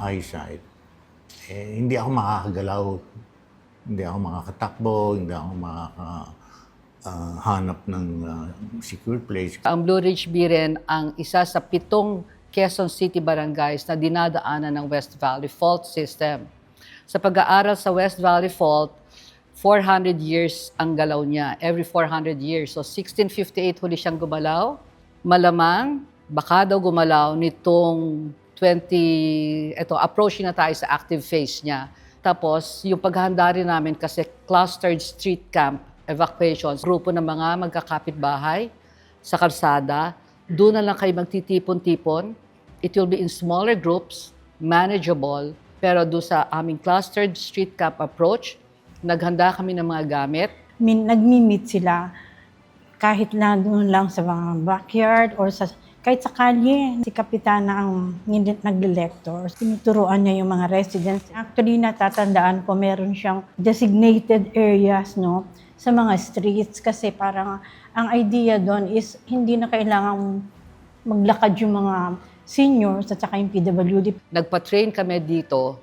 eyesight, eh, hindi ako makakagalaw. Hindi ako makakatakbo, hindi ako makakahanap ng ah, secure place. Ang Blue Ridge Biren ang isa sa pitong Quezon City barangays na dinadaanan ng West Valley Fault System. Sa pag-aaral sa West Valley Fault, 400 years ang galaw niya, every 400 years. So 1658 huli siyang gumalaw. Malamang, baka daw gumalaw nitong 20, eto, approaching na tayo sa active phase niya. Tapos, yung paghahanda rin namin kasi clustered street camp evacuations, grupo ng mga magkakapit-bahay sa kalsada, doon na lang kayo magtitipon-tipon. It will be in smaller groups, manageable, pero doon sa aming clustered street camp approach, naghanda kami ng mga gamit. min, nagmi-meet sila kahit na doon lang sa mga backyard or sa kahit sa kalye. Si Kapitana ang nagle-lecture. Tinuturuan niya yung mga residents. Actually, natatandaan ko meron siyang designated areas no sa mga streets kasi parang ang idea doon is hindi na kailangan maglakad yung mga seniors at saka yung PWD. Nagpa-train kami dito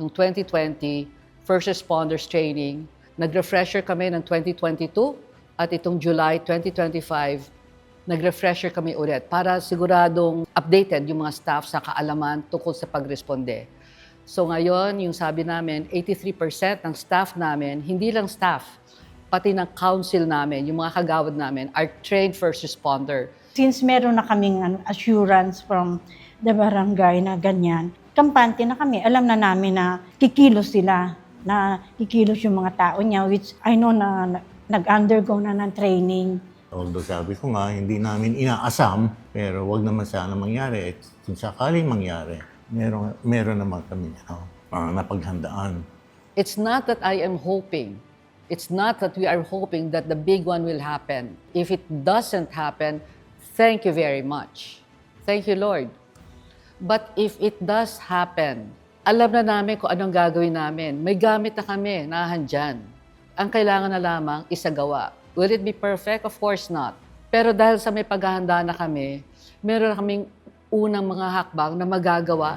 noong 2020, first responders training. Nag-refresher kami ng 2022 at itong July 2025, nag-refresher kami ulit para siguradong updated yung mga staff sa kaalaman tungkol sa pagresponde. So ngayon, yung sabi namin, 83% ng staff namin, hindi lang staff, pati ng council namin, yung mga kagawad namin, are trained first responder. Since meron na kaming ano, assurance from the barangay na ganyan, kampante na kami. Alam na namin na kikilos sila, na kikilos yung mga tao niya, which I know na, na nag-undergo na ng training. Although sabi ko nga, hindi namin inaasam, pero wag naman sana mangyari. At kung sakaling mangyari, meron, meron naman kami ano, ah, napaghandaan. It's not that I am hoping. It's not that we are hoping that the big one will happen. If it doesn't happen, thank you very much. Thank you, Lord. But if it does happen, alam na namin kung anong gagawin namin. May gamit na kami, nahandyan. Ang kailangan na lamang isagawa. Will it be perfect? Of course not. Pero dahil sa may paghahanda na kami, meron kaming unang mga hakbang na magagawa